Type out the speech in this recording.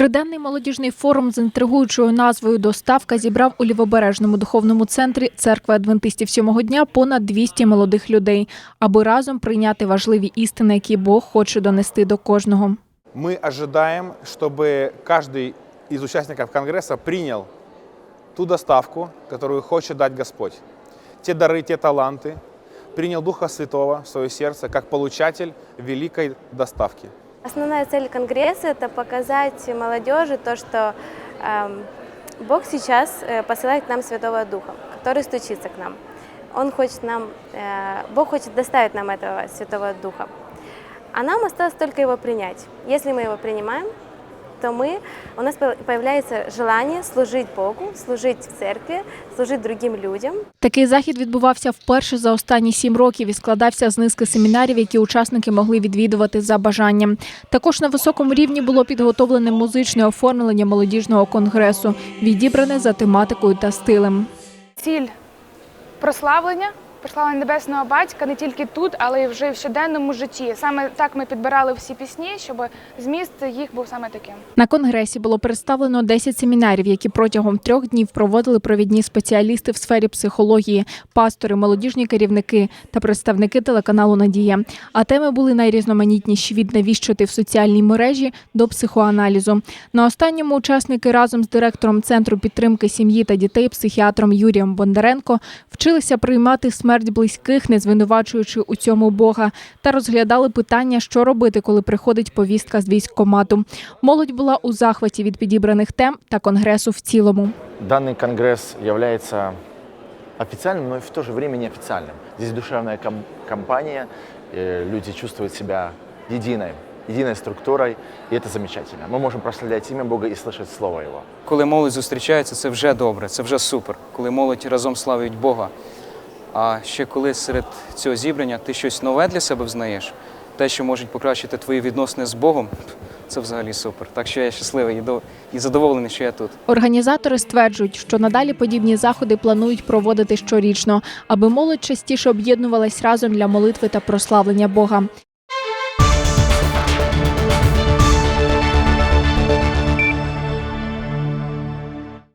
Триденний молодіжний форум з інтригуючою назвою Доставка зібрав у лівобережному духовному центрі церкви адвентистів сьомого дня понад 200 молодих людей, аби разом прийняти важливі істини, які Бог хоче донести до кожного. Мы ожидаем, чтобы каждый из участников Конгресса принял ту доставку, которую хочет дать Господь. Те дары, те таланты, принял Духа Святого в свое сердце как получатель великой доставки. Основная цель Конгресса – это показать молодежи то, что эм, Бог сейчас э, посылает к нам Святого Духа, который стучится к нам. Он хочет нам, э, Бог хочет доставить нам этого Святого Духа. А нам осталось только его принять. Если мы его принимаем, то мы, у нас по- появляется желание служить Богу, служить в церкви, служить другим людям. Такий захід відбувався вперше за останні сім років і складався з низки семінарів, які учасники могли відвідувати за бажанням. Також на високому рівні було підготовлене музичне оформлення молодіжного конгресу, відібране за тематикою та стилем. ціль прославлення, прославлення небесного батька не тільки тут, але й вже в щоденному житті. Саме так ми підбирали всі пісні, щоб зміст їх був саме таким. На конгресі було представлено 10 семінарів, які протягом трьох днів проводили провідні спеціалісти в сфері психології, пастори, молодіжні керівники та представники телеканалу Надія. А теми були найрізноманітніші від навіщити в соціальній мережі до психоаналізу. На останньому учасники разом з директором центру підтримки сім'ї та дітей, психіатром Юрієм Бондаренко, вчилися приймати смерть близьких, не звинувачуючи у цьому Бога, та розглядали питання, що робити, коли приходить повістка з військкомату. Молодь була у захваті від підібраних тем та конгресу в цілому. Данный конгресс является официальным, но и в то же время неофициальным. Здесь душевная ком- компания, э, люди чувствуют себя единой, единой структурой, и это замечательно. Мы можем прославлять имя Бога и слышать Слово Его. Коли молодь зустрічається, це вже добре, це вже супер. Коли молодь разом славить Бога. а ще коли серед цього зібрання ти щось нове для себе взнаєш, те, що може покращити твої відносини з Богом, це взагалі супер. Так що я щасливий і до- і задоволений, що я тут. Організатори стверджують, що надалі подібні заходи планують проводити щорічно, аби молодь частіше об'єднувалась разом для молитви та прославлення Бога.